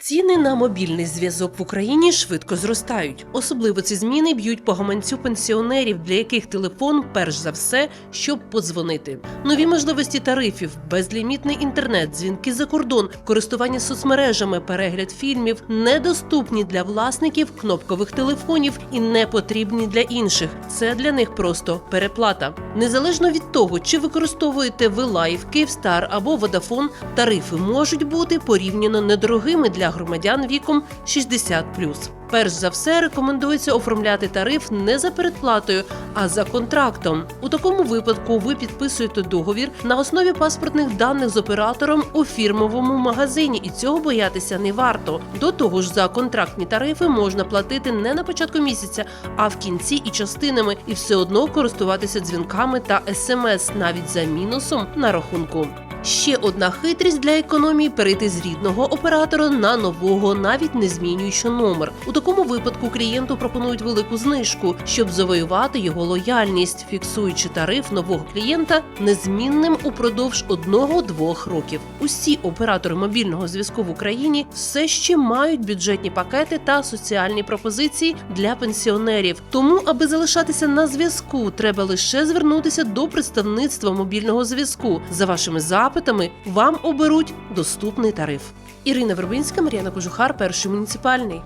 Ціни на мобільний зв'язок в Україні швидко зростають. Особливо ці зміни б'ють по гаманцю пенсіонерів, для яких телефон перш за все, щоб подзвонити. Нові можливості тарифів, безлімітний інтернет, дзвінки за кордон, користування соцмережами, перегляд фільмів недоступні для власників кнопкових телефонів і не потрібні для інших. Це для них просто переплата. Незалежно від того, чи використовуєте ви Лайф, Київстар або Водафон, тарифи можуть бути порівняно недорогими для громадян віком 60+. Перш за все, рекомендується оформляти тариф не за передплатою, а за контрактом. У такому випадку ви підписуєте договір на основі паспортних даних з оператором у фірмовому магазині, і цього боятися не варто. До того ж, за контрактні тарифи можна платити не на початку місяця, а в кінці і частинами, і все одно користуватися дзвінками та смс навіть за мінусом на рахунку. Ще одна хитрість для економії перейти з рідного оператора на нового, навіть не змінюючи номер. У такому випадку клієнту пропонують велику знижку, щоб завоювати його лояльність, фіксуючи тариф нового клієнта незмінним упродовж одного-двох років. Усі оператори мобільного зв'язку в Україні все ще мають бюджетні пакети та соціальні пропозиції для пенсіонерів. Тому, аби залишатися на зв'язку, треба лише звернутися до представництва мобільного зв'язку. За вашими запитами вам оберуть доступний тариф. Ірина Вербинська, Мар'яна Кожухар, перший муніципальний.